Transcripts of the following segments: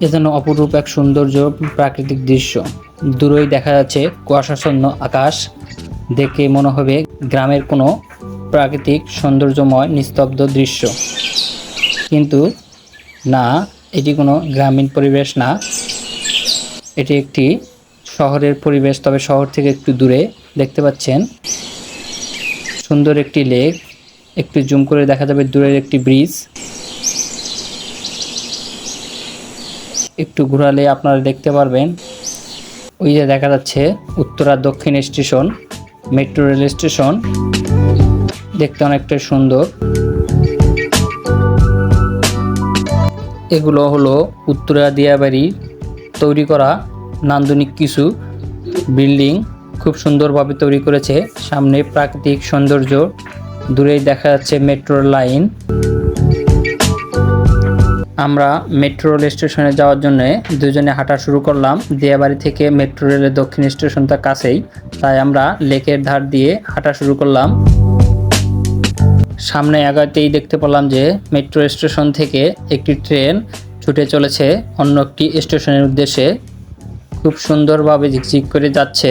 এ যেন অপরূপ এক সৌন্দর্য প্রাকৃতিক দৃশ্য। দূরেই দেখা যাচ্ছে কুয়াশাচ্ছন্ন আকাশ। দেখে মনে হবে গ্রামের কোনো প্রাকৃতিক সৌন্দর্যময় নিস্তব্ধ দৃশ্য। কিন্তু না, এটি কোনো গ্রামীণ পরিবেশ না। এটি একটি শহরের পরিবেশ, তবে শহর থেকে একটু দূরে দেখতে পাচ্ছেন। সুন্দর একটি লেক। একটু জুম করে দেখা যাবে দূরের একটি ব্রিজ। একটু ঘোরালে আপনারা দেখতে পারবেন। ওই যে দেখা যাচ্ছে উত্তরা দক্ষিণ স্টেশন, মেট্রো রেল স্টেশন। দেখতে অনেকটা সুন্দর। এগুলো হলো উত্তরা দিয়াবাড়ি তৈরি করা নান্দনিক কিছু বিল্ডিং। খুব সুন্দরভাবে তৈরি করেছে। সামনে প্রাকৃতিক সৌন্দর্য। দূরেই দেখা যাচ্ছে মেট্রো লাইন। আমরা মেট্রো রেল স্টেশনে যাওয়ার জন্য দুজনে হাঁটা শুরু করলাম। দিয়াবাড়ি থেকে মেট্রো রেলের দক্ষিণ স্টেশনটা কাছেই। তাই আমরা লেকের ধার দিয়ে হাঁটা শুরু করলাম। সামনে আগাতেই দেখতে পেলাম যে মেট্রো স্টেশন থেকে একটি ট্রেন ছুটে চলেছে অন্য একটি স্টেশনের উদ্দেশ্যে। খুব সুন্দরভাবে ঝিকঝিক করে যাচ্ছে।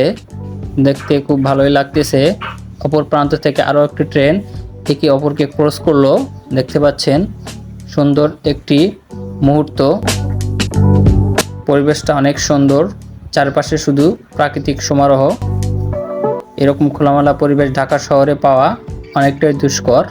দেখতে খুব ভালোই লাগতেছে। অপর প্রান্ত থেকে আরও একটি ট্রেন একে অপরকে ক্রস করল। দেখতে পাচ্ছেন সুন্দর একটি মুহূর্ত। পরিবেশটা অনেক সুন্দর। চারপাশে শুধু প্রাকৃতিক সমারোহ। এরকম খোলামেলা পরিবেশ ঢাকা শহরে পাওয়া অনেকটাই দুষ্কর।